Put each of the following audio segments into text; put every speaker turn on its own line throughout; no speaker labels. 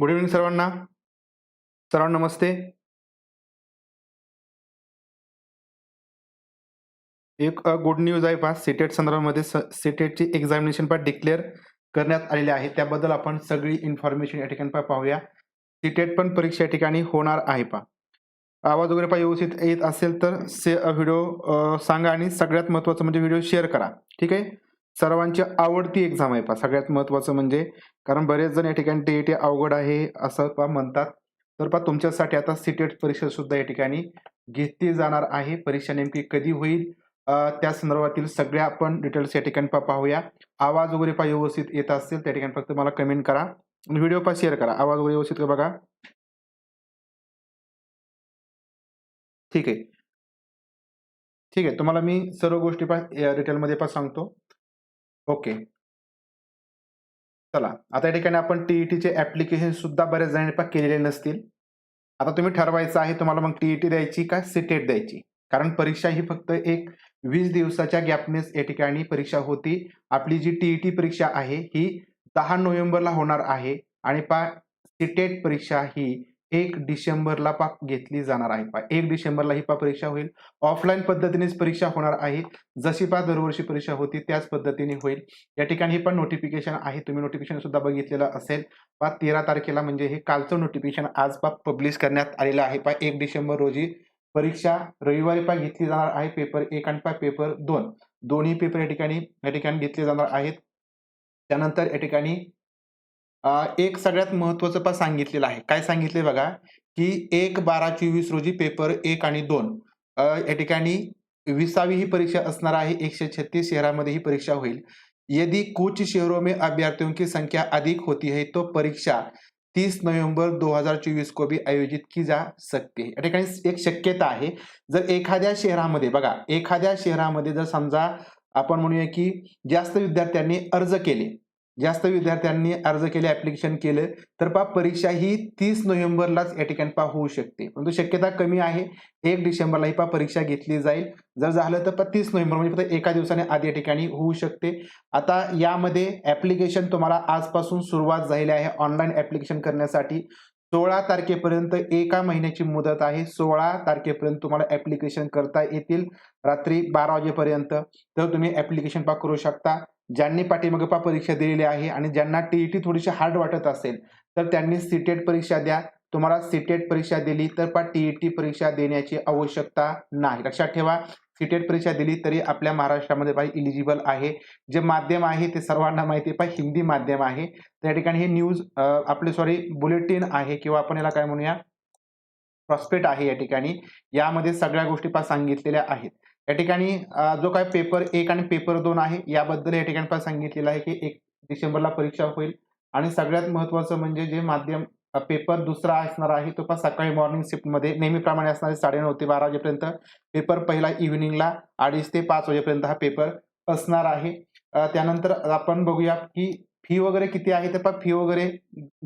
Good evening सर्वांना. सर्वांना नमस्ते. एक गुड न्यूज आहे पहा. सीटेट संदर्भामध्ये सीटेटची एक्झामिनेशन पण डिक्लेअर करण्यात आलेली आहे. त्याबद्दल आपण सगळी इन्फॉर्मेशन या ठिकाणी पाहूया. सीटेट पण परीक्षा या ठिकाणी होणार आहे पहा. आवाज वगैरे पा व्यवस्थित येत असेल तर से व्हिडिओ सांगा आणि सगळ्यात महत्त्वाचं म्हणजे व्हिडिओ शेअर करा. ठीक आहे? सर्वांची आवडती एक्झाम आहे. पा सगळ्यात महत्त्वाचं म्हणजे कारण बरेच जण या ठिकाणी टी अवघड आहे असं पा म्हणतात. तर पा तुमच्यासाठी आता सीटेट परीक्षा सुद्धा या ठिकाणी घेतली जाणार आहे. परीक्षा नेमकी कधी होईल? त्या संदर्भातील सगळ्या आपण डिटेल्स या ठिकाणी पा पाहूया. आवाज वगैरे पा व्यवस्थित येत असेल त्या ठिकाणी फक्त मला कमेंट करा. व्हिडिओ पा शेअर करा. आवाज वगैरे व्यवस्थित बघा? ठीक आहे. ठीक आहे तुम्हाला मी सर्व गोष्टी पा डिटेलमध्ये पा सांगतो. ओके. चला आता या ठिकाणी आपण टीईटीचे ऍप्लिकेशन सुद्धा बऱ्याच जणांनी पण केलेले नसतील. आता तुम्ही ठरवायचं आहे तुम्हाला मग टीईटी द्यायची का सिटेट द्यायची? कारण परीक्षा ही फक्त एक वीस दिवसाच्या गॅपनेच या ठिकाणी परीक्षा होती. आपली जी टीईटी परीक्षा आहे ही दहा नोव्हेंबरला होणार आहे. आणि पा सिटेट परीक्षा ही एक डिसेंबरला पा घेतली जाणार आहे. पा एक डिसेंबरला ही पा परीक्षा होईल. ऑफलाईन पद्धतीनेच परीक्षा होणार आहे. जशी पा दरवर्षी परीक्षा होती त्याच पद्धतीने होईल. या ठिकाणी हे पण नोटिफिकेशन आहे. तुम्ही नोटिफिकेशन सुद्धा बघितलेलं असेल. पा तेरा तारखेला म्हणजे हे कालचं नोटिफिकेशन आज पा पब्लिश करण्यात आलेलं आहे. पा एक डिसेंबर रोजी परीक्षा रविवारी पा घेतली जाणार आहे. पेपर एक आणि पा पेपर दोन. दोन्ही पेपर या ठिकाणी या ठिकाणी घेतले जाणार आहेत. त्यानंतर या ठिकाणी एक सगळ्यात महत्वाचं पण सांगितलेलं आहे. काय सांगितले बघा की एक बारा चोवीस रोजी पेपर एक आणि दोन. या ठिकाणी विसावी ही परीक्षा असणार आहे एकशे छत्तीस शहरामध्ये ही परीक्षा होईल. यदि कुछ शहरों में अभ्यर्थियों की संख्या अधिक होती है तो परीक्षा 30 नोव्हेंबर 2024 को भी आयोजित की जा सकते या ठिकाणी एक शक्यता आहे. जर एखाद्या शहरामध्ये बघा एखाद्या शहरामध्ये जर समजा आपण म्हणूया की जास्त विद्यार्थ्यांनी अर्ज केले जास्त विद्यार्थ्यांनी अर्ज केले ऍप्लिकेशन केलं तर पा परीक्षा ही तीस नोव्हेंबरलाच या ठिकाणी पा होऊ शकते. परंतु शक्यता कमी आहे. एक डिसेंबरला ही पा परीक्षा घेतली जाईल. जर झालं तर तीस नोव्हेंबर म्हणजे फक्त एका दिवसाने आधी या ठिकाणी होऊ शकते. आता यामध्ये ऍप्लिकेशन तुम्हाला आजपासून सुरुवात झालेली आहे ऑनलाईन ऍप्लिकेशन करण्यासाठी. सोळा तारखेपर्यंत एका महिन्याची मुदत आहे. सोळा तारखेपर्यंत तुम्हाला ऍप्लिकेशन करता येतील. रात्री बारा वाजेपर्यंत. तर तुम्ही ऍप्लिकेशन पा करू शकता. ज्यांनी पाठीमागपा परीक्षा दिलेली आहे आणि ज्यांना टीईटी थोडीशी हार्ड वाटत असेल तर त्यांनी सीटेट परीक्षा द्या. तुम्हाला सीटेट परीक्षा दिली तर पा टीईटी परीक्षा देण्याची आवश्यकता नाही. लक्षात ठेवा सीटेट परीक्षा दिली तरी आपल्या महाराष्ट्रामध्ये पाहिजे इलिजिबल आहे. जे माध्यम आहे ते सर्वांना माहिती आहे. हिंदी माध्यम आहे. त्या ठिकाणी हे न्यूज आपले सॉरी बुलेटिन आहे किंवा आपण याला काय म्हणूया प्रॉस्पेक्ट आहे या ठिकाणी. यामध्ये सगळ्या गोष्टी पा सांगितलेल्या आहेत. या ठिकाणी जो काय पेपर एक आणि पेपर दोन आहे याबद्दल या ठिकाणी पण सांगितलेलं आहे की एक डिसेंबरला परीक्षा होईल. आणि सगळ्यात महत्वाचं म्हणजे जे माध्यम पेपर दुसरा असणार आहे तो पण सकाळी मॉर्निंग शिफ्टमध्ये नेहमीप्रमाणे असणार साडेनऊ ते बारा वाजेपर्यंत पेपर पहिला इव्हिनिंगला अडीच ते पाच वाजेपर्यंत हा पेपर असणार आहे. त्यानंतर आपण बघूया की फी वगैरे किती आहे तर पहा फी वगैरे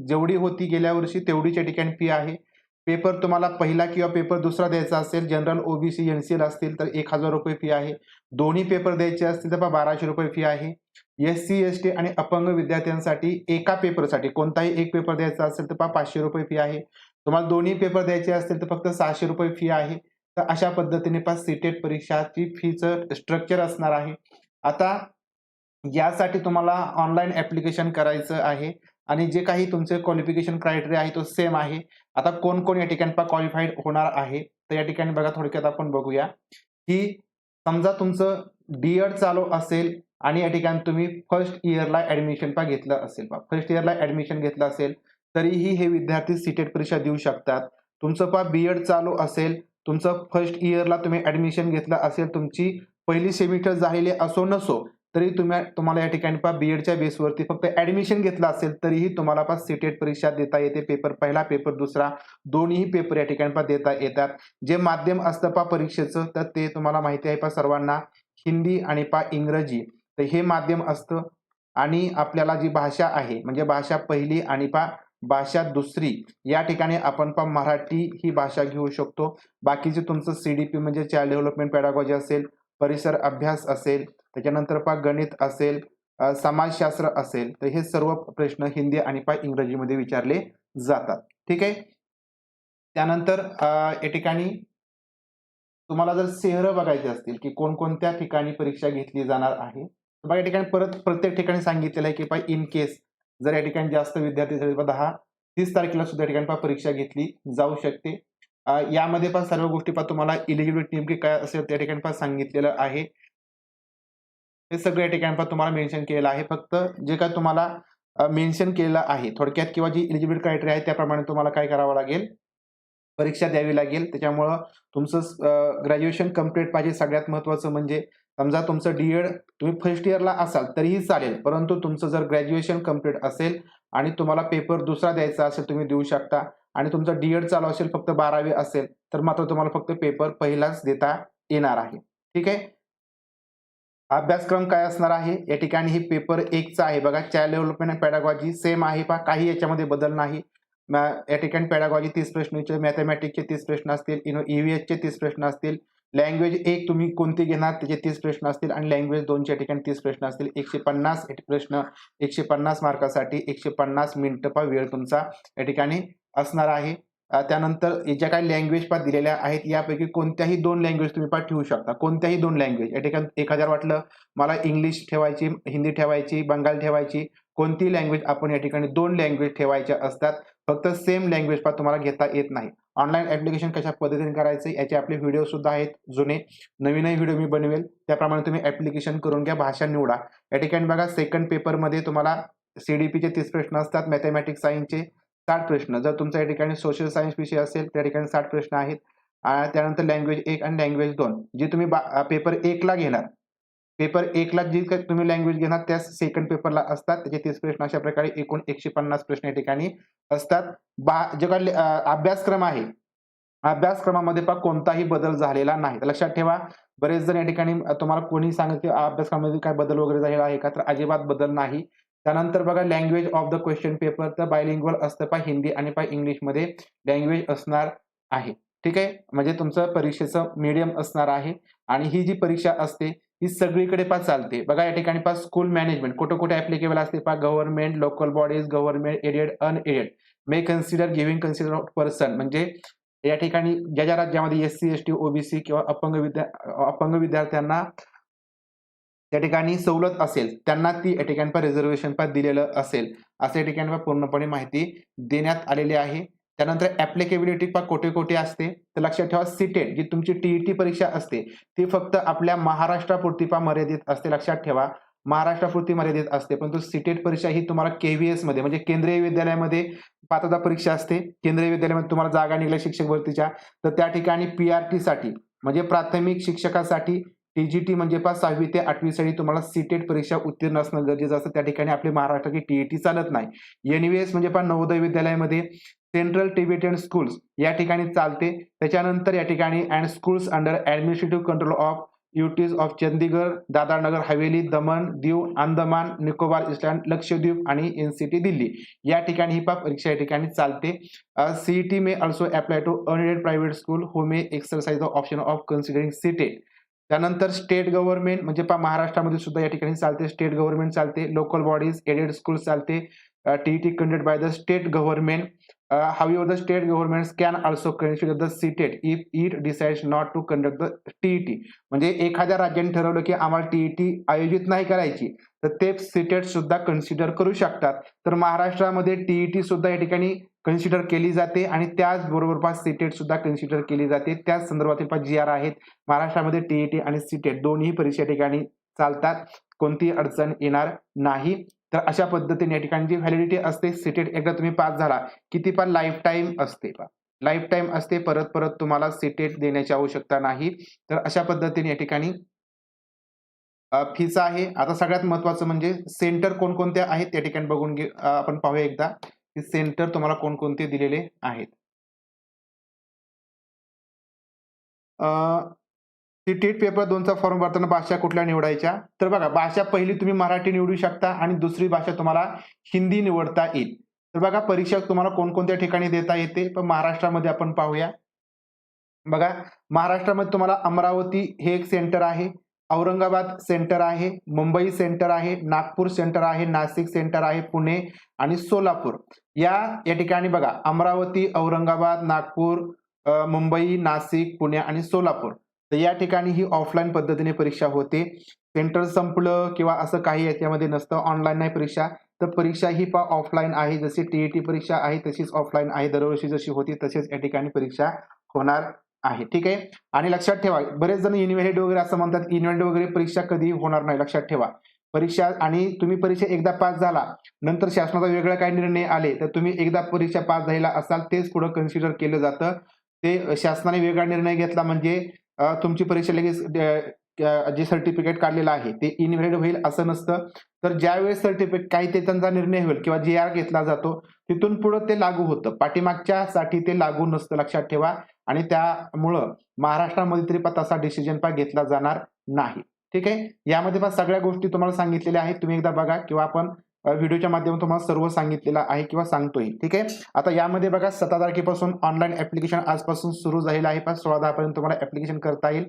जेवढी होती गेल्या वर्षी तेवढीच्या ठिकाणी फी आहे. पेपर तुम्हाला पहिला किंवा पेपर दुसरा द्यायचा असेल जनरल ओबीसी एनसीएल असतील तर एक हजार रुपये फी आहे. दोन्ही पेपर द्यायचे असतील तर बाराशे रुपये फी आहे. एस सी एस टी आणि अपंग विद्यार्थ्यांसाठी एका पेपरसाठी कोणताही एक पेपर द्यायचा असेल तर पहा पाचशे रुपये फी आहे. तुम्हाला दोन्ही पेपर द्यायचे असतील तर फक्त सहाशे रुपये फी आहे. तर अशा पद्धतीने पहा सीटेट परीक्षाची फीचं स्ट्रक्चर असणार आहे. आता यासाठी तुम्हाला ऑनलाईन ऍप्लिकेशन करायचं आहे. आणि जे काही तुमचे क्वालिफिकेशन क्रायटेरिया आहे तो सेम आहे. आता कोण कोण या ठिकाणी क्वालिफाईड होणार आहे तर या ठिकाणी बघा थोडक्यात आपण बघूया की समजा तुमचं डीएड चालू असेल आणि या ठिकाणी तुम्ही फर्स्ट इयरला ऍडमिशन पा घेतलं असेल पा फर्स्ट इयरला ऍडमिशन घेतलं असेल तरीही हे विद्यार्थी सीटेट परीक्षा देऊ शकतात. तुमचं पा बीएड चालू असेल तुमचं फर्स्ट इयरला तुम्ही ऍडमिशन घेतलं असेल तुमची पहिली सेमिस्टर झालेली असो नसो तरी तुम्ही तुम्हाला या ठिकाणी पा बीएडच्या बेसवरती फक्त ऍडमिशन घेतलं असेल तरीही तुम्हाला पहा सीटेट परीक्षा देता येते. पेपर पहिला पेपर दुसरा दोन्ही पेपर या ठिकाणी पहा देता येतात. जे माध्यम असतं पा परीक्षेचं तर ते तुम्हाला माहिती आहे पा सर्वांना हिंदी आणि पा इंग्रजी. तर हे माध्यम असतं आणि आपल्याला जी भाषा आहे म्हणजे भाषा पहिली आणि पा भाषा दुसरी या ठिकाणी आपण पा मराठी ही भाषा घेऊ शकतो. बाकीचे तुमचं सीडीपी म्हणजे चाइल्ड डेव्हलपमेंट पॅडागॉजी असेल परिसर अभ्यास असेल त्याच्यानंतर पा गणित असेल समाजशास्त्र असेल तर हे सर्व प्रश्न हिंदी आणि पा इंग्रजीमध्ये विचारले जातात. ठीक आहे? त्यानंतर या ठिकाणी तुम्हाला जर शहरं बघायची असतील की कोणकोणत्या ठिकाणी परीक्षा घेतली जाणार आहे तर बघा या ठिकाणी परत प्रत्येक ठिकाणी सांगितलेलं आहे की पाय इन केस जर या ठिकाणी जास्त विद्यार्थी झाले दहा तीस तारखेला सुद्धा या ठिकाणी परीक्षा घेतली जाऊ शकते. यामध्ये पण सर्व गोष्टी पण तुम्हाला इलिजिबिलिटी नेमकी काय असेल त्या ठिकाणी पण सांगितलेलं आहे. हे सगळ्या ठिकाणी पण तुम्हाला मेन्शन केलेलं आहे. फक्त जे काय तुम्हाला मेन्शन केलेलं आहे थोडक्यात किंवा जी इलिजिबिलिटी क्रायटेरिया आहे त्याप्रमाणे तुम्हाला काय करावं लागेल? परीक्षा द्यावी लागेल. त्याच्यामुळं तुमचं ग्रॅज्युएशन कंप्लीट पाहिजे. सगळ्यात महत्त्वाचं म्हणजे समजा तुमचं डीएड तुम्ही फर्स्ट इयरला असाल तरीही चालेल. परंतु तुमचं जर ग्रॅज्युएशन कंप्लीट असेल आणि तुम्हाला पेपर दुसरा द्यायचा असेल तुम्ही देऊ शकता. आणि तुमचं डीएड चालू असेल फक्त बारावी असेल तर मात्र तुम्हाला फक्त पेपर पहिलाच देता येणार आहे. ठीक आहे? अभ्यासक्रम काय असणार आहे? या ठिकाणी हे पेपर एकचा आहे. बघा चाइल्ड डेव्हलपमेंट पॅडागॉजी सेम आहे पहा. काही याच्यामध्ये बदल नाही. या ठिकाणी पॅडागॉजी तीस प्रश्न मॅथमॅटिक्सचे तीस प्रश्न असतील इनो ईव्हीएसचे तीस प्रश्न असतील लँग्वेज एक तुम्ही कोणती घेणार त्याचे तीस प्रश्न असतील आणि लँग्वेज दोनच्या ठिकाणी तीस प्रश्न असतील. एकशे पन्नास प्रश्न एकशे पन्नास मार्कासाठी एकशे पन्नास मिनिटं पा वेळ तुमचा या ठिकाणी असणार आहे. त्यानंतर ज्या काही लँग्वेज पा दिलेल्या आहेत यापैकी कोणत्याही दोन लँग्वेज तुम्ही पा ठेवू शकता. कोणत्याही दोन लँग्वेज या ठिकाणी एखाद्याला वाटलं मला इंग्लिश ठेवायची हिंदी ठेवायची बंगाल ठेवायची कोणती लँग्वेज आपण या ठिकाणी दोन लँग्वेज ठेवायच्या असतात. फक्त सेम लँग्वेज पा तुम्हाला घेता येत नाही. ऑनलाईन ऍप्लिकेशन कशा पद्धतीने करायचं याचे आपले व्हिडिओ सुद्धा आहेत जुने. नवीनही व्हिडिओ मी बनवेल. त्याप्रमाणे तुम्ही ऍप्लिकेशन करून घ्या भाषा निवडा. या ठिकाणी बघा सेकंड पेपरमध्ये तुम्हाला सीडीपीचे तीस प्रश्न असतात मॅथमॅटिक्स सायन्सचे साठ प्रश्न. जर तुमचा या ठिकाणी सोशल सायन्स विषय असेल त्या ठिकाणी साठ प्रश्न आहेत. त्यानंतर लँग्वेज एक आणि लँग्वेज दोन. जे तुम्ही पेपर एकला घेणार. पेपर एकला जी काही तुम्ही लँग्वेज घेणार त्या सेकंड पेपरला असतात. त्याचे तीस प्रश्न अशा प्रकारे एकूण एकशे पन्नास प्रश्न या ठिकाणी असतात. बा जे काही अभ्यासक्रम आहे. अभ्यासक्रमामध्ये पण कोणताही बदल झालेला नाही. लक्षात ठेवा बरेच जण या ठिकाणी तुम्हाला कोणी सांगत की अभ्यासक्रमामध्ये काय बदल वगैरे झालेला आहे का? तर अजिबात बदल नाही. त्यानंतर बघा language of the question paper तर बायलिंग्वल असतं पाय हिंदी आणि पाय इंग्लिशमध्ये लँग्वेज असणार आहे. ठीक आहे? म्हणजे तुमचं परीक्षेचं मीडियम असणार आहे. आणि ही जी परीक्षा असते ही सगळीकडे पा चालते. बघा या ठिकाणी पा स्कूल मॅनेजमेंट कुठं कुठे ऍप्लिकेबल असते पा government local bodies government aided unaided may consider giving consider person म्हणजे या ठिकाणी ज्या ज्या राज्यामध्ये S C S T OBC किंवा अपंग विद्या अपंग विद्यार्थ्यांना त्या ठिकाणी सवलत असेल त्यांना ती या ठिकाणी रिझर्वेशन पण दिलेलं असेल असं या ठिकाणी पूर्णपणे माहिती देण्यात आलेली आहे. त्यानंतर ऍप्लिकेबिलिटी पा कोठे कोठे असते. तर लक्षात ठेवा सीटेट जी तुमची टीईटी परीक्षा असते ती फक्त आपल्या महाराष्ट्रापुरती पा मर्यादित असते लक्षात ठेवा. महाराष्ट्रापुरती मर्यादित असते परंतु सीटेट परीक्षा ही तुम्हाला केव्हीएसमध्ये म्हणजे केंद्रीय विद्यालयामध्ये पात्रता परीक्षा असते. केंद्रीय विद्यालयामध्ये तुम्हाला जागा निघल्या शिक्षक भरतीच्या. तर त्या ठिकाणी पीआरटी साठी म्हणजे प्राथमिक शिक्षकासाठी टीजीटी म्हणजे पास सहावी ते आठवी साठी तुम्हाला सीटेट परीक्षा उत्तीर्ण असणं गरजेचं असतं. त्या ठिकाणी आपले महाराष्ट्राची टीईटी चालत नाही. एनव्हीएस म्हणजे पण नवोदय विद्यालयामध्ये सेंट्रल टिबेटियन स्कूल्स या ठिकाणी चालते. त्याच्यानंतर या ठिकाणी and schools under administrative control of UTs of Chandigarh Dadra Nagar Haveli Daman Diu Andaman Nicobar इस्लँड Lakshadweep आणि एनसीटी दिल्ली या ठिकाणी ही पा परीक्षा या ठिकाणी चालते. CET may also apply to unaided private school who may exercise the option of considering CTET त्यानंतर स्टेट गव्हर्नमेंट म्हणजे पहा महाराष्ट्रामध्ये सुद्धा या ठिकाणी चालते. स्टेट गव्हर्नमेंट चालते. लोकल बॉडीज एडेड स्कूल चालते. T conduct by the state government. How the state government can also consider the CTET if it decide not to conduct the TET म्हणजे एखाद्या राज्याने ठरवलं की आम्हाला टीईटी आयोजित नाही करायची तर ते सीटेट सुद्धा कन्सिडर करू शकतात. तर महाराष्ट्रामध्ये टीईटी सुद्धा या ठिकाणी कन्सिडर केली जाते आणि त्याचबरोबर पाच सीटेट सुद्धा कन्सिडर केली जाते. त्याच संदर्भातील पाच जी आर आहेत. महाराष्ट्रामध्ये टीईटी आणि सीटेट दोन्ही परीक्षा या ठिकाणी चालतात. कोणतीही अडचण येणार नाही. तर अशा पद्धतीने या ठिकाणी जी व्हॅलिडिटी असते सीटेट एकदा तुम्ही पास झाला किती पण लाईफ टाईम असते पा लाईफ टाईम असते परत परत तुम्हाला सीटेट देण्याची आवश्यकता नाही. तर अशा पद्धतीने या ठिकाणी फीचा आहे. आता सगळ्यात महत्वाचं म्हणजे सेंटर कोणकोणते आहेत त्या ठिकाणी बघून घे आपण पाहूया एकदा. हे सेंटर तुम्हाला कोणकोणते दिलेले आहेत? टेट पेपर दोनचा फॉर्म भरताना भाषा कुठल्या निवडायच्या? तर बघा भाषा पहिली तुम्ही मराठी निवडू शकता आणि दुसरी भाषा तुम्हाला हिंदी निवडता येईल. तर बघा परीक्षा तुम्हाला कोणकोणत्या ठिकाणी देता येते? पण महाराष्ट्रामध्ये आपण पाहूया. बघा महाराष्ट्रामध्ये तुम्हाला अमरावती हे एक सेंटर आहे. औरंगाबाद सेंटर आहे मुंबई सेंटर आहे नागपूर सेंटर आहे नाशिक सेंटर आहे पुणे आणि सोलापूर. या या ठिकाणी बघा अमरावती औरंगाबाद नागपूर मुंबई नाशिक पुणे आणि सोलापूर. तर या ठिकाणी ही ऑफलाईन पद्धतीने परीक्षा होते. सेंटर संपलं किंवा असं काही याच्यामध्ये नसतं ऑनलाईन नाही परीक्षा. तर परीक्षा ही पा ऑफलाईन आहे जशी टीईटी परीक्षा आहे तशीच ऑफलाईन आहे. दरवर्षी जशी होती तशीच या ठिकाणी परीक्षा होणार. आहे. ठीक आहे? आणि लक्षात ठेवा बरेच जण इन्व्हॅलिड वगैरे असं म्हणतात इन्व्हॅलिड वगैरे परीक्षा कधी होणार नाही. लक्षात ठेवा. परीक्षा आणि तुम्ही परीक्षा एकदा पास झाला नंतर शासनाचा वेगळा काही निर्णय आले तर तुम्ही एकदा परीक्षा पास झालेला असाल तेच पुढे कन्सिडर केलं जातं. ते शासनाने वेगळा निर्णय घेतला म्हणजे तुमची परीक्षा लगेच जे सर्टिफिकेट काढलेलं आहे ते इनव्हॅलिड होईल असं नसतं. तर ज्यावेळेस सर्टिफिकेट काही ते त्यांचा निर्णय होईल किंवा जे आर घेतला जातो तिथून पुढे ते लागू होतं. पाठीमागच्या साठी ते लागू नसतं लक्षात ठेवा. आणि त्यामुळं महाराष्ट्रामध्ये तरी पण तसा डिसिजन पा घेतला जाणार नाही. ठीक आहे? यामध्ये पण सगळ्या गोष्टी तुम्हाला सांगितलेल्या आहेत. तुम्ही एकदा बघा किंवा आपण व्हिडिओच्या माध्यमातून तुम्हाला सर्व सांगितलेलं आहे किंवा सांगतोय. ठीक आहे? आता यामध्ये बघा सतरा तारखेपासून ऑनलाईन ऍप्लिकेशन आजपासून सुरू झालेलं आहे. पण सोळा दहापर्यंत तुम्हाला ऍप्लिकेशन करता येईल.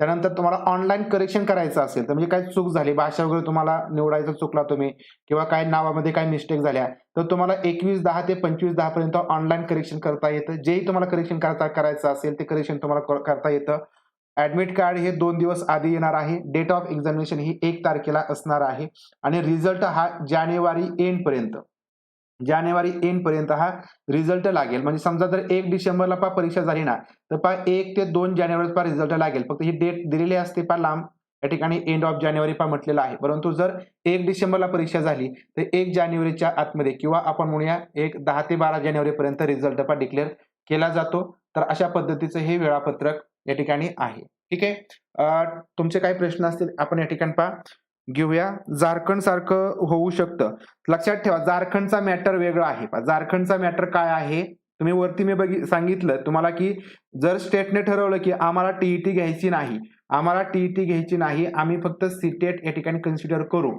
त्यानंतर तुम्हाला ऑनलाईन करेक्शन करायचं असेल तर म्हणजे काय चूक झाली? भाषा वगैरे तुम्हाला निवडायचं चुकला तुम्ही किंवा काय नावामध्ये काय मिस्टेक झाल्या तर तुम्हाला एकवीस दहा ते पंचवीस दहा पर्यंत ऑनलाईन करेक्शन करता येतं. जेही तुम्हाला करेक्शन करता करायचं असेल ते करेक्शन तुम्हाला करता येतं. ऍडमिट कार्ड हे दोन दिवस आधी येणार आहे. डेट ऑफ एक्झामिनेशन ही एक तारखेला असणार आहे. आणि रिझल्ट हा जानेवारी एंड पर्यंत. जानेवारी एंड पर्यंत हा रिझल्ट लागेल. म्हणजे समजा जर एक डिसेंबरला पा परीक्षा झाली ना तर पा एक ते दोन जानेवारी पा रिझल्ट लागेल. फक्त ही डेट दिलेली असते पा लांब. या ठिकाणी एंड ऑफ जानेवारी पा म्हटलेलं आहे. परंतु जर एक डिसेंबरला परीक्षा झाली तर एक जानेवारीच्या आतमध्ये किंवा आपण म्हणूया एक दहा ते बारा जानेवारी पर्यंत रिझल्ट पा डिक्लेअर केला जातो. तर अशा पद्धतीचं हे वेळापत्रक या ठिकाणी आहे. ठीक आहे? तुमचे काही प्रश्न असतील आपण या ठिकाणी पा घेऊया. झारखंड सारखं होऊ शकतं. लक्षात ठेवा झारखंडचा मॅटर वेगळा आहे. झारखंडचा मॅटर काय आहे? तुम्ही वरती मी बघि सांगितलं तुम्हाला की जर स्टेटने ठरवलं की आम्हाला टीईटी घ्यायची नाही आम्हाला टीईटी घ्यायची नाही आम्ही फक्त सीटेट या ठिकाणी कन्सिडर करू.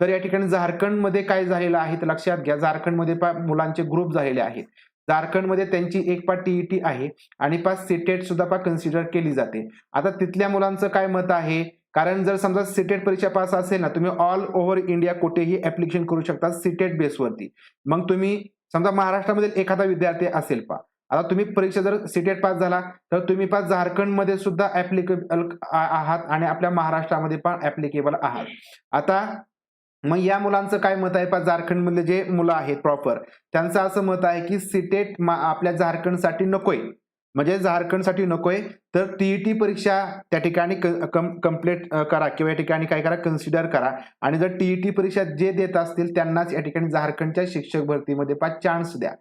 तर या ठिकाणी झारखंडमध्ये काय झालेलं आहे तर लक्षात घ्या. झारखंडमध्ये पा मुलांचे ग्रुप झालेले आहेत. झारखंडमध्ये त्यांची एक पा टीईटी आहे आणि पाच सीटेट सुद्धा पा कन्सिडर केली जाते. आता तिथल्या मुलांचं काय मत आहे? कारण जर समजा सीटेट परीक्षा पास असेल ना तुम्ही ऑल ओव्हर इंडिया कुठेही ऍप्लिकेशन करू शकता सीटेट बेसवरती मग तुम्ही समजा महाराष्ट्रामधील एखादा विद्यार्थी असेल पा आता तुम्ही परीक्षा जर सीटेट पास झाला तर तुम्ही पास झारखंडमध्ये सुद्धा ऍप्लिकेबल आहात आणि आपल्या महाराष्ट्रामध्ये पण ऍप्लिकेबल आहात. आता मग या मुलांचं काय मत आहे? पा झारखंडमधले जे मुलं आहेत प्रॉपर त्यांचं असं मत आहे की सीटेट आपल्या झारखंडसाठी नकोय. म्हणजे झारखंडसाठी नकोय तर टीईटी परीक्षा त्या ठिकाणी कंप्लीट करा किंवा या ठिकाणी काय करा कन्सिडर करा. आणि जर टीईटी परीक्षा जे देत असतील त्यांनाच या ठिकाणी झारखंडच्या शिक्षक भरतीमध्ये पाच चान्स द्या.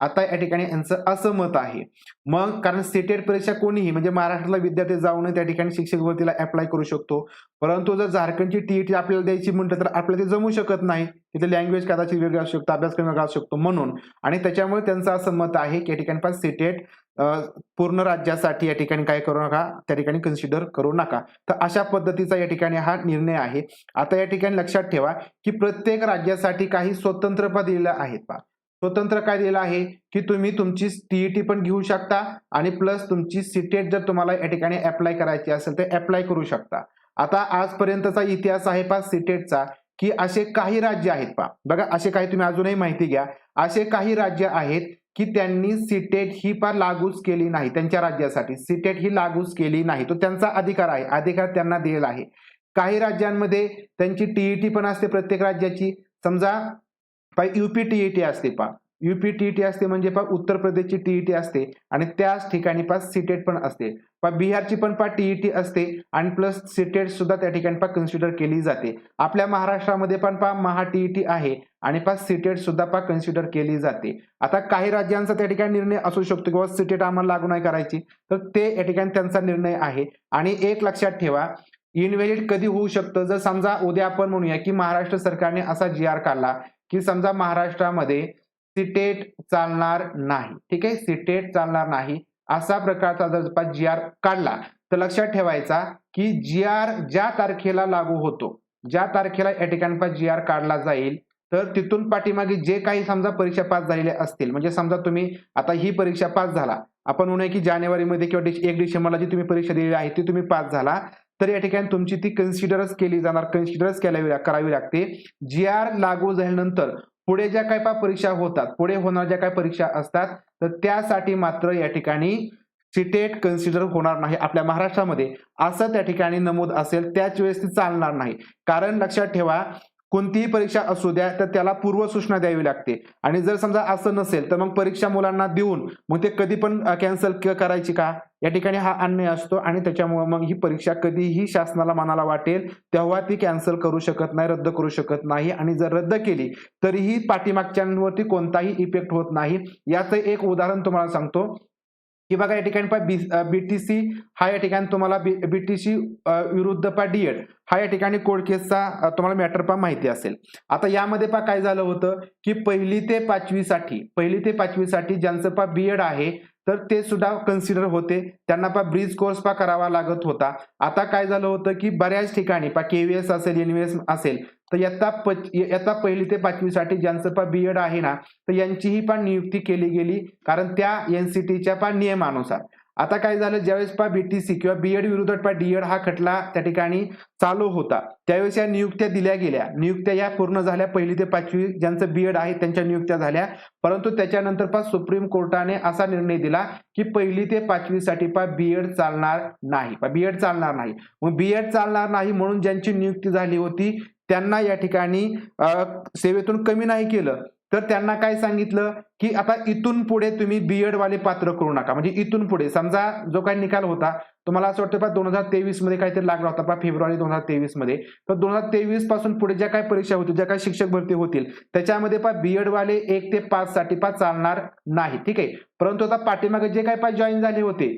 आता या ठिकाणी यांचं असं मत आहे. मग कारण सीटेट परीक्षा कोणीही म्हणजे महाराष्ट्रातला विद्यार्थी जाऊन त्या ठिकाणी शिक्षक भरतीला अप्लाय करू शकतो. परंतु जर झारखंडची टीईटी आपल्याला द्यायची म्हटलं तर आपल्याला ते जमू शकत नाही. तिथे लँग्वेज कदाचित वेगळा असू शकतो अभ्यासक्रम वेगळा असू शकतो म्हणून. आणि त्याच्यामुळे त्यांचं असं मत आहे की या ठिकाणी पास सीटेट पूर्ण राज्यासाठी या ठिकाणी काय करू नका त्या ठिकाणी कन्सिडर करू नका. तर अशा पद्धतीचा या ठिकाणी हा निर्णय आहे. आता या ठिकाणी लक्षात ठेवा की प्रत्येक राज्यासाठी काही स्वतंत्र पद दिलेलं आहेत पा स्वतंत्र काय दिलेलं आहे की तुम्ही तुमची टीईटी पण घेऊ शकता आणि प्लस तुमची सीटेट जर तुम्हाला या ठिकाणी अप्लाय करायची असेल तर अप्लाय करू शकता. आता आजपर्यंतचा इतिहास आहे पा सीटेटचा की असे काही राज्य आहेत पा बघा असे काही तुम्ही अजूनही माहिती घ्या. असे काही राज्य आहेत की त्यांनी सीटेट ही पा लागूच केली नाही त्यांच्या राज्यासाठी. सीटेट ही लागूच केली नाही. तो त्यांचा अधिकार आहे. अधिकार त्यांना दिलेला आहे. काही राज्यांमध्ये त्यांची टीईटी पण असते प्रत्येक राज्याची. समजा पा युपी टीईटी असते पा. युपी टीईटी असते म्हणजे पा उत्तर प्रदेशची टीईटी असते आणि त्याच ठिकाणी पा सीटेट पण असते. पा बिहारची पण पा टीईटी असते आणि प्लस सीटेट सुद्धा त्या ठिकाणी पा कन्सिडर केली जाते. आपल्या महाराष्ट्रामध्ये पण पा महा टीईटी आहे आणि पा सीटेट सुद्धा पा कन्सिडर केली जाते. आता काही राज्यांचा त्या ठिकाणी निर्णय असू शकतो किंवा सीटेट आम्हाला लागू नाही करायची. तर ते या ठिकाणी त्यांचा निर्णय आहे. आणि एक लक्षात ठेवा इनव्हॅलिड कधी होऊ शकतं? जर समजा उद्या आपण म्हणूया की महाराष्ट्र सरकारने असा जी आर काढला की समजा महाराष्ट्रामध्ये सीटेट चालणार नाही. ठीक आहे? सीटेट चालणार नाही. असा प्रकारचा जर जी आर काढला तर लक्षात ठेवायचा की जी आर ज्या तारखेला लागू होतो ज्या तारखेला या ठिकाणी जी आर काढला जाईल तर तिथून पाठीमागे जे काही समजा परीक्षा पास झालेल्या असतील म्हणजे समजा तुम्ही आता ही परीक्षा पास झाला आपण म्हणूया की जानेवारीमध्ये किंवा एक डिसेंबरला जी तुम्ही परीक्षा दिलेली आहे ती तुम्ही पास झाला तर या ठिकाणी तुमची ती कन्सिडरच केली जाणार कन्सिडरच करावी करावी लागते. जी आर लागू झाल्यानंतर पुढे ज्या काही परीक्षा होतात पुढे होणाऱ्या ज्या काही परीक्षा असतात तर त्यासाठी मात्र या ठिकाणी सिटेट कन्सिडर होणार नाही. आपल्या महाराष्ट्रामध्ये असं त्या ठिकाणी नमूद असेल त्याच वेळेस ती चालणार नाही. कारण लक्षात ठेवा कोणतीही परीक्षा असू द्या तर त्याला पूर्वसूचना द्यावी लागते. आणि जर समजा असं नसेल तर मग परीक्षा मुलांना देऊन मग ते कधी पण कॅन्सल करायची का? या ठिकाणी हा अन्याय असतो आणि त्याच्यामुळे मग ही परीक्षा कधीही शासनाला मनाला वाटेल तेव्हा ती कॅन्सल करू शकत नाही रद्द करू शकत नाही. आणि जर रद्द केली तरीही पाठीमागच्यांवरती कोणताही इफेक्ट होत नाही. याचं एक उदाहरण तुम्हाला सांगतो. की बघा या ठिकाणी पहा बी टी सी हा या ठिकाणी तुम्हाला बी टी सी विरुद्ध पा डी एड हा या ठिकाणी कोर्ट केसचा तुम्हाला मॅटर पा माहिती असेल. आता यामध्ये पा काय झालं होतं की पहिली ते पाचवीसाठी पहिली ते पाचवीसाठी ज्यांचं पा बीएड आहे तर ते सुद्धा कन्सिडर होते. त्यांना पा ब्रिज कोर्स पा करावा लागत होता. आता काय झालं होतं की बऱ्याच ठिकाणी पा केव्हीएस असेल एनव्हीएस असेल तर इयत्ता पच इयत्ता पहिली ते पाचवीसाठी ज्यांचं पा बीएड आहे ना तर यांचीही पण नियुक्ती केली गेली कारण त्या एनसीटीच्या पण नियमानुसार. आता काय झालं ज्यावेळेस पा बीटीसी किंवा बीएड विरुद्ध पा डीएड हा खटला त्या ठिकाणी चालू होता. त्यावेळेस या नियुक्त्या दिल्या गेल्या. नियुक्त्या या पूर्ण झाल्या पहिली ते पाचवी ज्यांचं बीएड आहे त्यांच्या नियुक्त्या झाल्या. परंतु त्याच्यानंतर पा सुप्रीम कोर्टाने असा निर्णय दिला की पहिली ते पाचवीसाठी पा बीएड चालणार नाही. पा बीएड चालणार नाही. मग बीएड चालणार नाही म्हणून ज्यांची नियुक्ती झाली होती त्यांना या ठिकाणी सेवेतून कमी नाही केलं. तर त्यांना काय सांगितलं? की आता इथून पुढे तुम्ही बीएड वाले पात्र करू नका. म्हणजे इथून पुढे. समजा जो काही निकाल होता तुम्हाला असं वाटतं पा दोन हजार तेवीसमध्ये काहीतरी लागला होता पा फेब्रुवारी दोन हजार तेवीसमध्ये तर दोन हजार तेवीसपासून पुढे ज्या काही परीक्षा होतील ज्या काही शिक्षक भरती होतील त्याच्यामध्ये पा बीएड वाले एक ते पाच साठी पा चालणार नाही. ठीक आहे? परंतु आता पाठीमागे जे काही पा जॉईन झाले होते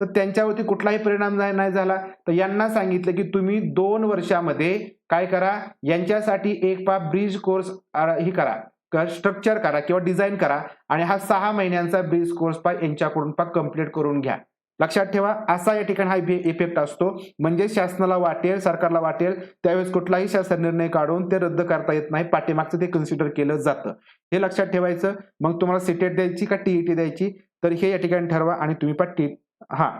तर त्यांच्यावरती कुठलाही परिणाम नाही झाला. तर यांना सांगितलं की तुम्ही दोन वर्षामध्ये काय करा? यांच्यासाठी एक पा ब्रिज कोर्स ही करा. स्ट्रक्चर करा किंवा डिझाईन करा आणि हा सहा महिन्यांचा ब्रिज कोर्स पा यांच्याकडून पा कंप्लीट करून घ्या. लक्षात ठेवा असा या ठिकाणी हा इफेक्ट असतो. म्हणजे शासनाला वाटेल सरकारला वाटेल त्यावेळेस कुठलाही शासन निर्णय काढून ते रद्द करता येत नाही. पाठीमागचं ते कन्सिडर केलं जातं. हे लक्षात ठेवायचं. मग तुम्हाला सिटेट द्यायची का टीईटी द्यायची? तर हे या ठिकाणी ठरवा आणि तुम्ही पण टी हा.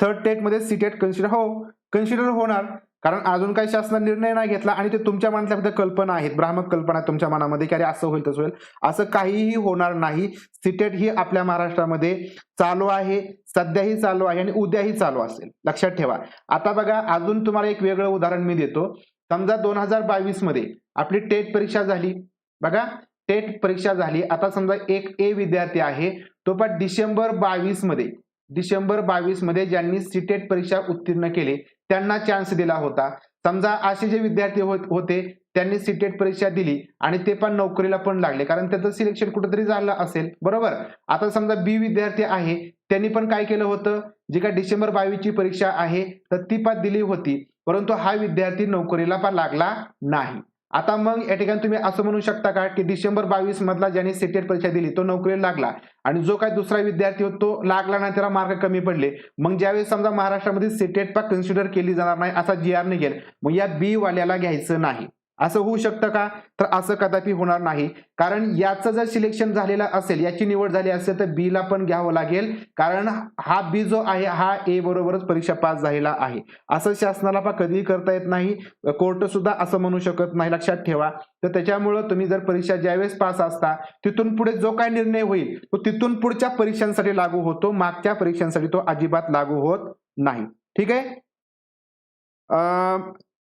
थर्ड टेटमध्ये सीटेट कन्सिडर हो कन्सिडर होणार. कारण अजून काही शासनाने निर्णय नाही घेतला आणि ते तुमच्या मनातल्या फक्त कल्पना आहेत. भ्रामक कल्पना तुमच्या मनामध्ये की अरे असं होईल तसं होईल. असं काहीही होणार नाही. सिटेट ही आपल्या महाराष्ट्रामध्ये चालू आहे. सध्याही चालू आहे आणि उद्याही चालू असेल. लक्षात ठेवा. आता बघा अजून तुम्हाला एक वेगळं उदाहरण मी देतो. समजा दोन हजार बावीसमध्ये आपली टेट परीक्षा झाली. बघा टेट परीक्षा झाली. आता समजा एक ए विद्यार्थी आहे. तो पण डिसेंबर बावीसमध्ये डिसेंबर बावीसमध्ये ज्यांनी सीटेट परीक्षा उत्तीर्ण केली त्यांना चान्स दिला होता. समजा असे जे विद्यार्थी हो-, होते त्यांनी सीटेट परीक्षा दिली आणि ते पण नोकरीला पण लागले. कारण त्याचं सिलेक्शन कुठेतरी झालं असेल. बरोबर? आता समजा बी विद्यार्थी आहे त्यांनी पण काय केलं होतं? जी काय डिसेंबर बावीसची परीक्षा आहे तर ती पण दिली होती. परंतु हा विद्यार्थी नोकरीला पण लागला नाही. आता मग या ठिकाणी तुम्ही असं म्हणू शकता का की डिसेंबर बावीस मधला ज्याने सीटेट परीक्षा दिली तो नोकरीला लागला. आणि जो काही दुसरा विद्यार्थी होतो तो लागला नाही त्याला मार्क कमी पडले. मग ज्यावेळेस समजा महाराष्ट्रामध्ये सीटेट पा कन्सिडर केली जाणार नाही असा जी आर निघेल. मग या बी वाल्याला घ्यायचं नाही. असं होऊ शकतं का? तर असं कदापि होणार नाही. कारण याचं जर सिलेक्शन झालेलं असेल याची निवड झाली असेल तर बी ला पण घ्यावं लागेल. कारण हा बी जो आहे हा ए बरोबरच परीक्षा पास झालेला आहे. असं शासनाला पा कधीही करता येत नाही. कोर्ट सुद्धा असं म्हणू शकत नाही. लक्षात ठेवा. तर त्याच्यामुळं तुम्ही जर परीक्षा ज्यावेळेस पास असता तिथून पुढे जो काय निर्णय होईल तो तिथून पुढच्या परीक्षांसाठी लागू होतो. मागच्या परीक्षांसाठी तो अजिबात लागू होत नाही. ठीक आहे?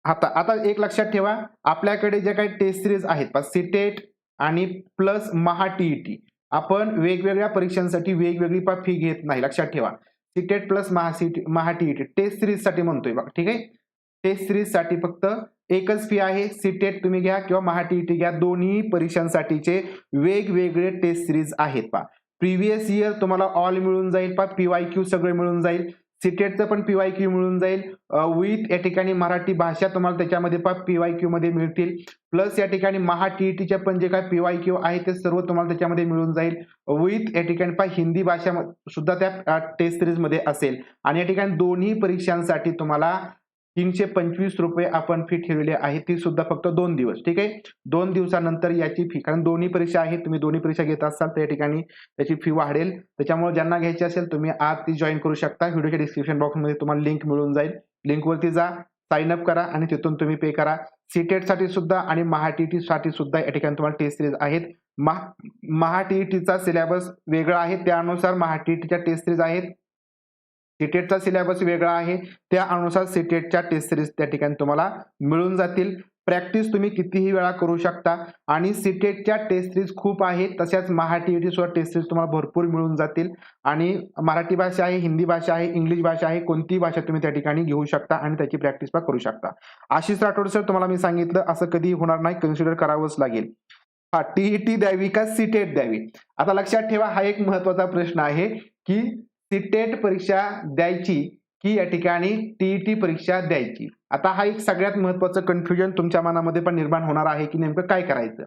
आता आता एक लक्षात ठेवा आपल्याकडे जे काही टेस्ट सिरीज आहेत सिटेट आणि प्लस महा टीईटी आपण वेगवेगळ्या परीक्षांसाठी वेगवेगळी पा फी घेत नाही लक्षात ठेवा. CTET plus Maha city Maha TET test सिरीजसाठी म्हणतोय बघा ठीक आहे? टेस्ट सिरीजसाठी फक्त एकच फी आहे सिटेट तुम्ही घ्या किंवा महा टीईटी घ्या दोन्ही परीक्षांसाठीचे वेगवेगळे टेस्ट सिरीज आहेत पा प्रिव्हियस इयर तुम्हाला ऑल मिळून जाईल पा पीवाय क्यू सगळे मिळून जाईल. सीटेटचं पण पीवाय क्यू मिळून जाईल. विथ या ठिकाणी मराठी भाषा तुम्हाला त्याच्यामध्ये पण पीवाय क्यू मध्ये मिळतील. प्लस या ठिकाणी महा टीईटीचे पण जे काय पीवाय क्यू आहे ते सर्व तुम्हाला त्याच्यामध्ये मिळून जाईल. विथ या ठिकाणी पा हिंदी भाषा सुद्धा त्या टेस्ट सिरीजमध्ये असेल. आणि या ठिकाणी दोन्ही परीक्षांसाठी तुम्हाला तीनशे पंचवीस रुपये आपण फी ठेवली आहे. ती सुद्धा फक्त दोन दिवस ठीक आहे? दोन दिवसानंतर याची फी कारण दोन्ही परीक्षा आहेत तुम्ही दोन्ही परीक्षा घेत असाल तर या ठिकाणी त्याची फी वाढेल. त्याच्यामुळे ज्यांना घ्यायची असेल तुम्ही आज ती जॉईन करू शकता. व्हिडिओच्या डिस्क्रिप्शन बॉक्समध्ये तुम्हाला लिंक मिळून जाईल. लिंकवरती जा साइन अप करा आणि तिथून तुम्ही पे करा. सीटेटसाठी सुद्धा आणि महा टी साठी सुद्धा या ठिकाणी तुम्हाला टेस्ट सिरीज आहेत. महा महा सिलेबस वेगळा आहे. त्यानुसार महाटीईटीच्या टेस्ट सिरीज आहेत. सीटेटचा सिलेबस वेगळा आहे. त्या अनुसार सीटेटच्या टेस्ट सिरीज त्या ठिकाणी तुम्हाला मिळून जातील. प्रॅक्टिस तुम्ही कितीही वेळा करू शकता. आणि सीटेटच्या टेस्ट सिरीज खूप आहेत. तसेच महा टीईटी सुद्धा टेस्ट सिरीज तुम्हाला भरपूर मिळून जातील. आणि मराठी भाषा आहे हिंदी भाषा आहे इंग्लिश भाषा आहे कोणतीही भाषा तुम्ही त्या ठिकाणी घेऊ शकता आणि त्याची प्रॅक्टिस पण करू शकता. आशिष राठोड सर तुम्हाला मी सांगितलं असं कधी होणार नाही. कन्सिडर करावंच लागेल. हा टीईटी द्यावी का सीटेट द्यावी? आता लक्षात ठेवा हा एक महत्त्वाचा प्रश्न आहे की सीटेट परीक्षा द्यायची की या ठिकाणी टीईटी परीक्षा द्यायची. आता हा एक सगळ्यात महत्वाचं कन्फ्युजन तुमच्या मनामध्ये पण निर्माण होणार आहे की नेमकं काय करायचं?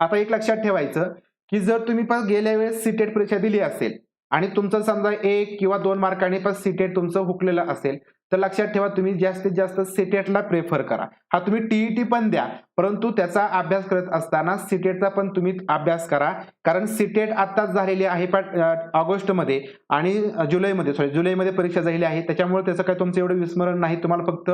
आता एक लक्षात ठेवायचं की जर तुम्ही पण गेल्या वेळेस सीटेट परीक्षा दिली असेल आणि तुमचं समजा एक किंवा दोन मार्कांनी पण सीटेट तुमचं हुकलेलं असेल तर लक्षात ठेवा तुम्ही जास्तीत जास्त सीटेटला प्रेफर करा. हा तुम्ही टीईटी पण द्या परंतु त्याचा अभ्यास करत असताना सिटेटचा पण तुम्ही अभ्यास करा. कारण सिटेट आत्ताच झालेली आहे पण ऑगस्टमध्ये आणि जुलैमध्ये सॉरी जुलैमध्ये परीक्षा झालेली आहे. त्याच्यामुळे त्याचं काही तुमचं एवढं विस्मरण नाही. तुम्हाला फक्त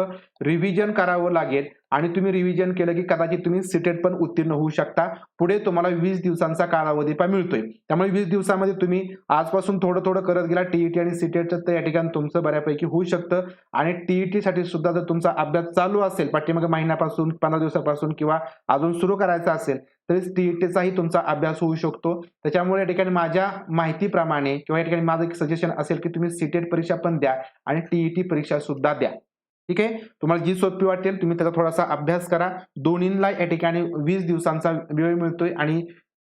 रिव्हिजन करावं लागेल. आणि तुम्ही रिव्हिजन केलं की कदाचित तुम्ही सिटेट पण उत्तीर्ण होऊ शकता. पुढे तुम्हाला वीस दिवसांचा कालावधी पण मिळतोय. त्यामुळे वीस दिवसामध्ये तुम्ही आजपासून थोडं थोडं करत गेला. टीईटी आणि सिटेटचं तर या ठिकाणी तुमचं बऱ्यापैकी होऊ शकतं. आणि टीईटीसाठी सुद्धा जर तुमचा अभ्यास चालू असेल पाठीमागे महिन्यापासून पंधरा दिवसापासून किंवा अजून सुरू करायचा असेल तरी टीईटीचाही तुमचा अभ्यास होऊ शकतो. त्याच्यामुळे या ठिकाणी माझ्या माहितीप्रमाणे किंवा या ठिकाणी माझं एक सजेशन असेल की तुम्ही सीटेट परीक्षा पण द्या आणि टीईटी परीक्षा सुद्धा द्या. ठीक आहे? तुम्हाला जी सोपी वाटेल तुम्ही त्याचा थोडासा अभ्यास करा. दोन्हीला या ठिकाणी वीस दिवसांचा वेळ मिळतोय आणि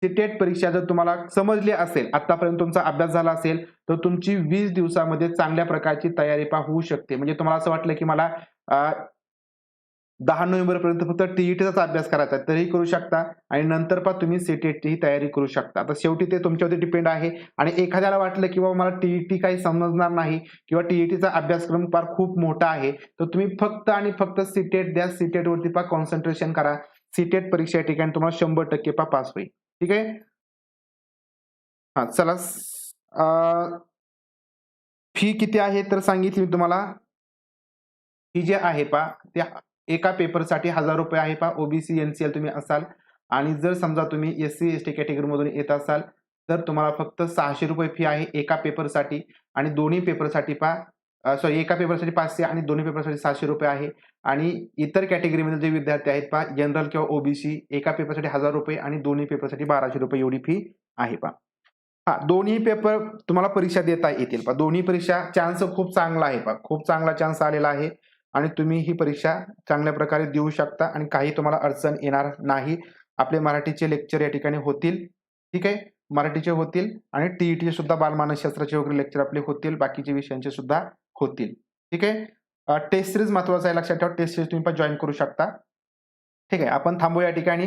सीटेट परीक्षा जर तुम्हाला समजली असेल आतापर्यंत तुमचा अभ्यास झाला असेल तर तुमची वीस दिवसामध्ये चांगल्या प्रकारची तयारी पा होऊ शकते. म्हणजे तुम्हाला असं वाटलं की मला दहा नोव्हेंबरपर्यंत फक्त टीईटीचाच अभ्यास करायचा आहे करू शकता आणि नंतर पण तुम्ही सीटेटची तयारी करू शकता. तर शेवटी ते तुमच्यावरती डिपेंड आहे आणि एखाद्याला वाटलं की बाबा मला टीईटी काही समजणार नाही किंवा टीईटीचा अभ्यासक्रम फार खूप मोठा आहे तर तुम्ही फक्त आणि फक्त सीटेट द्या सीटेटवरती पा कॉन्सन्ट्रेशन करा. सीटेट परीक्षा या ठिकाणी तुम्हाला शंभर टक्के पा पास होईल. ठीक आहे? हा चला. फी किती आहे तर सांगितली मी तुम्हाला. फी जे आहे पा त्या एका पेपरसाठी हजार रुपये आहे पा ओबीसी एल तुम्ही असाल. आणि जर समजा तुम्ही एस सी एस टी कॅटेगरीमधून येत असाल तर तुम्हाला फक्त सहाशे रुपये फी आहे एका पेपरसाठी. आणि दोन्ही पेपरसाठी पा सॉरी एका पेपरसाठी पाचशे आणि दोन्ही पेपरसाठी सहाशे रुपये आहे. आणि इतर कॅटेगरीमध्ये जे विद्यार्थी आहेत पा जनरल किंवा ओबीसी एका पेपरसाठी हजार रुपये आणि दोन्ही पेपरसाठी बाराशे रुपये एवढी फी आहे पा हा दोन्ही पेपर तुम्हाला परीक्षा देता येतील पा दोन्ही परीक्षा चान्स खूप चांगला आहे पा खूप चांगला चान्स आलेला आहे. आणि तुम्ही ही परीक्षा चांगल्या प्रकारे देऊ शकता आणि काही तुम्हाला अडचण येणार नाही. आपले मराठीचे लेक्चर या ठिकाणी होतील. ठीक आहे? मराठीचे होतील आणि टीईटी सुद्धा बालमानसशास्त्राचे वगैरे लेक्चर आपले होतील. बाकीचे विषयांचे सुद्धा होतील. ठीक आहे? टेस्ट सिरीज महत्त्वाचा आहे. लक्षात ठेवा टेस्ट सिरीज तुम्ही पण जॉईन करू शकता. ठीक आहे आपण थांबू या ठिकाणी.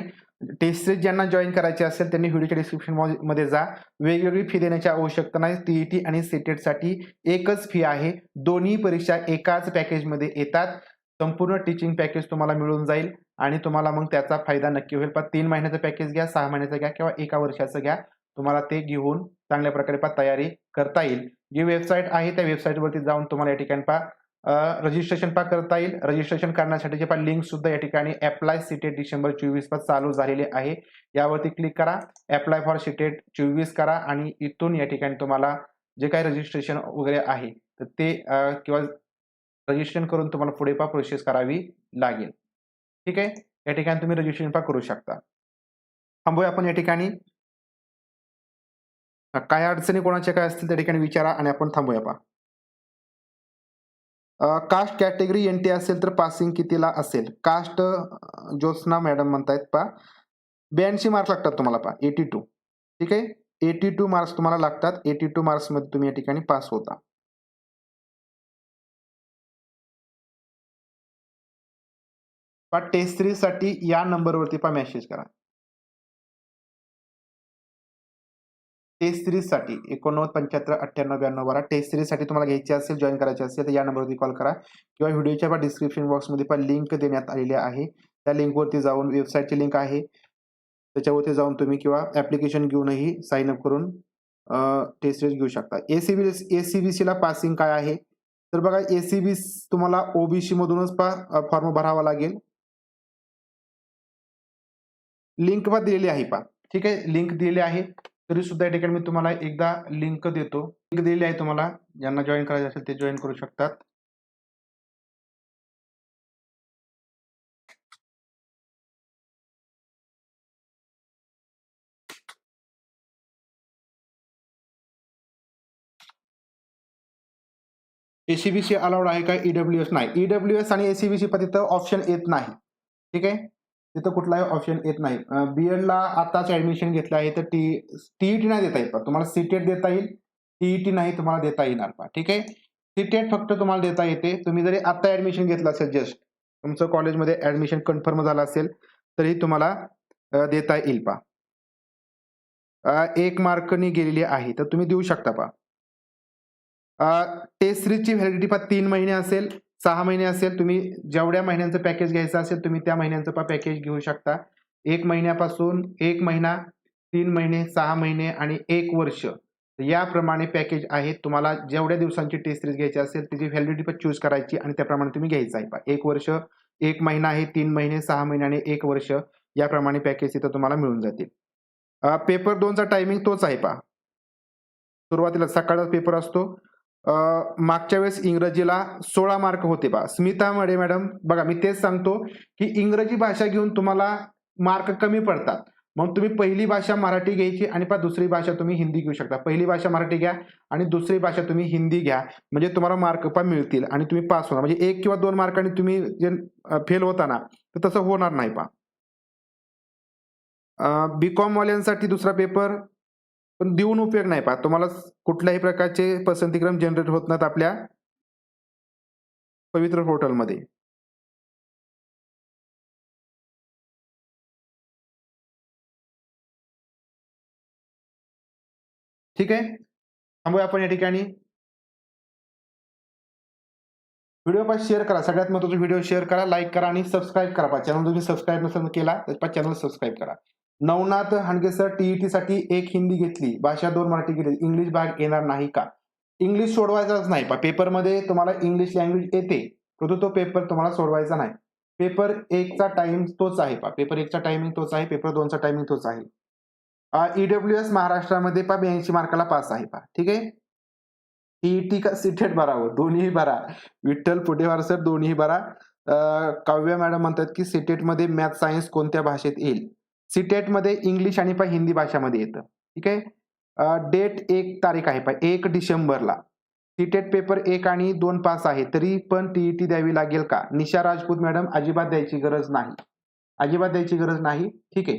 टेस्ट सिरीज ज्यांना जॉईन करायची असेल त्यांनी व्हिडिओच्या डिस्क्रिप्शनमध्ये जा. वेगवेगळी फी देण्याची आवश्यकता नाही. टीईटी आणि सेटेटसाठी एकच फी आहे. दोन्ही परीक्षा एकाच पॅकेजमध्ये येतात. संपूर्ण टीचिंग पॅकेज तुम्हाला मिळून जाईल आणि तुम्हाला मग त्याचा फायदा नक्की होईल. पण तीन महिन्याचं पॅकेज घ्या सहा महिन्याचं घ्या किंवा एका वर्षाचं घ्या. तुम्हाला ते घेऊन चांगल्या प्रकारे पा तयारी करता येईल. जी वेबसाईट आहे त्या वेबसाईटवरती जाऊन तुम्हाला या ठिकाणी पा रजिस्ट्रेशन पा करता येईल. रजिस्ट्रेशन करण्यासाठीचे पण लिंक सुद्धा या ठिकाणी अप्लाय सीटेट डिसेंबर चोवीस पास चालू झालेले आहे. यावरती क्लिक करा. अप्लाय फॉर सीटेट चोवीस करा आणि इथून या ठिकाणी तुम्हाला जे काही रजिस्ट्रेशन वगैरे आहे तर ते किंवा रजिस्ट्रेशन करून तुम्हाला पुढे पा प्रोसेस करावी लागेल. ठीक आहे? या ठिकाणी तुम्ही रजिस्ट्रेशन पा करू शकता. थांबूया आपण या ठिकाणी. काय अडचणी कोणाच्या काय असतील त्या ठिकाणी विचारा आणि आपण थांबूया पा कास्ट कॅटेगरी एन टी असेल तर पासिंग कितीला असेल? कास्ट ज्योत्स्ना मॅडम म्हणतायत पा ब्याऐंशी मार्क्स लागतात तुम्हाला पा एटी टू ठीक आहे? एटी टू मार्क्स तुम्हाला लागतात. एटी टू मार्क्समध्ये तुम्ही या ठिकाणी पास होता. पा टेस्ट थ्री साठी या नंबरवरती पा मेसेज करा. टेस्ट सिरीजसाठी एकोणनव्वद पंच्याहत्तर अठ्ठ्याण्णव ब्याण्णव बारा टेस्ट सिरीजसाठी तुम्हाला घ्यायची असेल जॉईन करायची असेल तर या नंबरवरती कॉल करा. किंवा व्हिडिओच्या पण डिस्क्रिप्शन बॉक्समध्ये पण लिंक देण्यात आलेली आहे. त्या लिंकवरती जाऊन वेबसाईटची लिंक आहे. त्याच्यावरती जाऊन तुम्ही किंवा ऍप्लिकेशन घेऊनही साईन अप करून टेस्ट सिरीज घेऊ शकता. ए सी बी ए सी बी सीला पासिंग काय आहे? तर बघा ए सी बी तुम्हाला ओबीसी मधूनच पा फॉर्म भरावा लागेल. लिंक पण दिलेली आहे पा ठीक आहे? लिंक दिलेली आहे. तरी सुद्धा या ठिकाणी मी तुम्हाला एकदा लिंक देतो. लिंक दिलेली आहे तुम्हाला. ज्यांना जॉईन करायचं असेल ते जॉईन करू शकतात. एसीबीसी अलाउड आहे का? ईडब्ल्यू एस नाही. ईडब्ल्यू एस आणि एसीबीसी पण ऑप्शन येत नाही. ठीक आहे? तिथं कुठलाही ऑप्शन येत नाही. बी एडला आताच ऍडमिशन घेतलं आहे तर टी टीईटी नाही देता येत तुम्हाला सीटेट देता येईल टीईटी नाही तुम्हाला देता येणार पा ठीक आहे? सीटेट फक्त तुम्हाला देता येते. तुम्ही जरी आता ऍडमिशन घेतलं असेल जस्ट तुमचं कॉलेजमध्ये ऍडमिशन कन्फर्म झालं असेल तरी तुम्हाला देता येईल पा एक मार्कनी गेलेली आहे तर तुम्ही देऊ शकता पा टेस्ट सिरीजची व्हॅलिडिटी पा तीन महिने असेल सहा महिने असेल तुम्ही जेवढ्या महिन्यांचं पॅकेज घ्यायचं असेल तुम्ही त्या महिन्यांचं पण पॅकेज घेऊ शकता. एक महिन्यापासून एक महिना तीन महिने सहा महिने आणि एक वर्ष. याप्रमाणे पॅकेज आहे. तुम्हाला जेवढ्या दिवसांची टेस्ट सिरीज घ्यायची असेल त्याची व्हॅलिडिटी पण चूज करायची आणि त्याप्रमाणे तुम्ही घ्यायचं आहे. पा एक वर्ष एक महिना आहे तीन महिने सहा महिने आणि एक वर्ष. याप्रमाणे पॅकेज तिथं तुम्हाला मिळून जातील. पेपर दोनचा टायमिंग तोच आहे पा सुरुवातीला सकाळचा पेपर असतो. मागच्या वेळेस इंग्रजीला सोळा मार्क होते बा. स्मिता मडे मॅडम बघा मी तेच सांगतो की इंग्रजी भाषा घेऊन तुम्हाला मार्क कमी पडतात. मग तुम्ही पहिली भाषा मराठी घ्यायची आणि पहा दुसरी भाषा तुम्ही हिंदी घेऊ शकता. पहिली भाषा मराठी घ्या आणि दुसरी भाषा तुम्ही हिंदी घ्या. म्हणजे तुम्हाला मार्क पण मिळतील आणि तुम्ही पास होणार. म्हणजे एक किंवा दोन मार्कांनी तुम्ही जे फेल होता ना तर तसं होणार नाही पा बी कॉम वाल्यांसाठी दुसरा पेपर पण देऊन उपयोग नाही पा तुम्हाला कुठल्याही प्रकारचे पसंतीक्रम जनरेट होत नाहीत आपल्या पवित्र पोर्टलमध्ये ठीक आहे? थांबूया आपण या ठिकाणी. व्हिडिओ पास शेअर करा. सगळ्यात महत्त्वाचा व्हिडिओ शेअर करा लाईक करा आणि सबस्क्राईब करा. चॅनल तुम्ही सबस्क्राईब नसेल केला तर चॅनल सबस्क्राईब करा. नवनाथ हांडगे सर टीईटी साठी एक हिंदी घेतली. भाषा दोन मराठी घेतली. इंग्लिश भाग येणार नाही का? इंग्लिश सोडवायचाच नाही. पा पेपरमध्ये तुम्हाला इंग्लिश लँग्वेज येते. परंतु तो पेपर तुम्हाला सोडवायचा नाही. पेपर एकचा टाइम तोच आहे. पा पेपर एकचा टायमिंग तोच आहे. पेपर दोनचा टायमिंग तोच आहे. ईडब्ल्यू एस महाराष्ट्रामध्ये पा ब्याऐंशी मार्काला पास आहे पा ठीक आहे? टीईटी का सिटेट भरावं हो. दोन्ही भरा. विठ्ठल पुटेवार सर दोन्ही भरा. काव्य मॅडम म्हणतात की सिटेटमध्ये मॅथ सायन्स कोणत्या भाषेत येईल? सिटेटमध्ये इंग्लिश आणि पा हिंदी भाषामध्ये येतं. ठीक आहे? डेट एक तारीख आहे पा एक डिसेंबरला. सीटेट पेपर एक आणि दोन पास आहे तरी पण टीईटी द्यावी लागेल का? निशा राजपूत मॅडम अजिबात द्यायची गरज नाही. अजिबात द्यायची गरज नाही. ठीक आहे?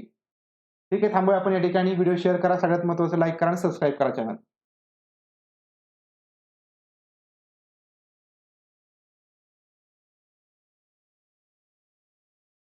ठीक आहे थांबूया आपण या ठिकाणी. व्हिडिओ शेअर करा सगळ्यात महत्त्वाचं लाईक करा आणि सबस्क्राईब करा चॅनल